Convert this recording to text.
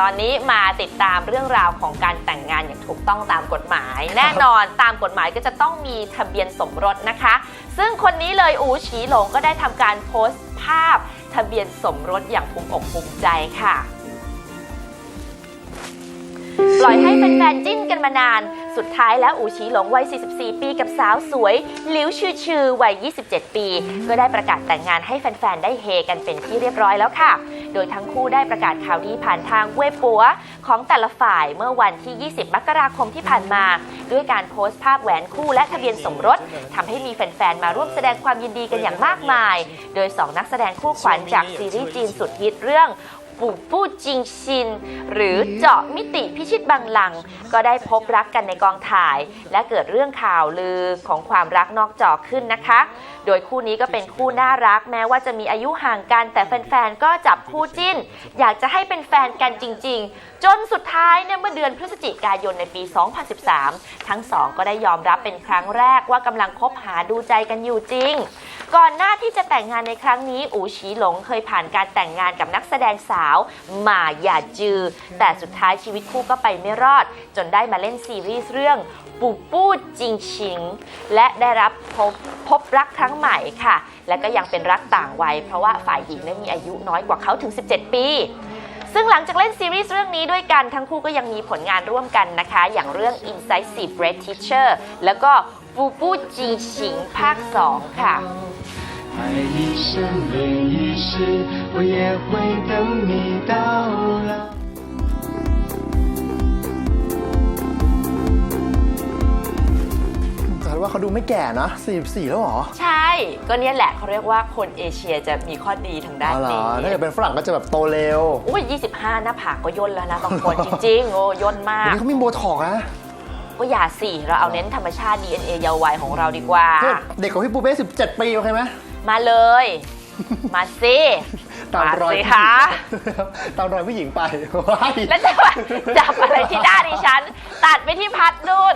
ตอนนี้มาติดตามเรื่องราวของการแต่งงานอย่างถูกต้องตามกฎหมาย แน่นอนตามกฎหมายก็จะต้องมีทะเบียนสมรสนะคะ ซึ่งคนนี้เลยอูฉีหลงก็ได้ทำการโพสต์ภาพ ทะเบียนสมรสอย่างภูมิอกภูมิใจค่ะ ปล่อยให้แฟนๆจิ้นกันมานาน สุดท้ายแล้วอูชีหลงวัย 44 ปีกับสาวสวยหลิวชื่อชื่อวัย 27 ปี ก็ได้ประกาศแต่งงานให้แฟน ๆ ได้เฮกันเป็นที่เรียบร้อยแล้วค่ะ โดยทั้งคู่ได้ประกาศข่าวดีผ่านทางเว็บปัวของแต่ละฝ่ายเมื่อวันที่ 20 มกราคมที่ผ่านมา ด้วยการโพสต์ภาพแหวนคู่และทะเบียนสมรสทำให้มีแฟน ๆ มาร่วมแสดงความยินดีกันอย่างมากมาย โดย 2 นักแสดงคู่ขวัญจากซีรีส์จีนสุดฮิตเรื่อง ปู่ปู้จิงชิน หรือเจาะมิติพิชิตบังหลังก์ก็ได้พบรักกันในกองถ่าย และเกิดเรื่องข่าวลือของความรักนอกจอขึ้นนะคะ โดยคู่นี้ก็เป็นคู่น่ารักแม้ว่าจะมีอายุห่างกัน แต่แฟนๆก็จับคู่จิ้น อยากจะให้เป็นแฟนกันจริง ๆ จนสุดท้ายเนี่ยเมื่อเดือนพฤศจิกายนในปี 2013 ทั้งสองก็ได้ยอมรับเป็นครั้งแรกว่ากำลังคบหาดูใจกันอยู่จริง ก่อนหน้าที่จะแต่งงานในครั้งนี้ อูฉีหลงเคยผ่านการแต่งงานกับนักแสดงสาวหมาหยาจือ แต่สุดท้ายชีวิตคู่ก็ไปไม่รอด จนได้มาเล่นซีรีส์เรื่องปูปู้จิงชิง และได้รับพบพบรักครั้งใหม่ค่ะ และก็ยังเป็นรักต่างวัย เพราะว่าฝ่ายหญิงนั้นมีอายุน้อยกว่าเขาถึง 17 ปีซึ่งหลังจากเล่นซีรีส์เรื่องนี้ด้วยกันทั้งคู่ก็ยังมีผลงานร่วมกันนะคะ อย่างเรื่อง Inside Secret Teacher แล้วก็ ปูปู้จิงชิงภาค 2 ค่ะ 爱一生恋一世，我也会等你到老。 แต่ว่าเขาดูไม่แก่นะ44 แล้วเหรอ ใช่ ก็เนี่ยแหละเขาเรียกว่าคนเอเชียจะมีข้อดีทางด้าน อ๋อเหรอ นี้ ถ้าเกิดเป็นฝรั่งก็จะแบบโตเร็ว โอ้ย25 หน้าผากก็ย่นแล้วนะ บางคนจริง ๆ โอ้ย่นมา เดี๋ยว ก นี้เขามีโบท็อกซ์นะ ก็อย่าสิเราเอาเน้นธรรมชาติ DNA เยาว์วัยของเราดีกว่าถ้าเด็กกว่าพี่ปูเป้17 ปีโอเคไหมมาเลย มาสิตามมารอยสิผู้หญิงคะตามรอยผู้หญิงไปว้ายแล้วจะมาจับอะไรที่หน้าดิฉัน ตัดไปที่พัดนู่น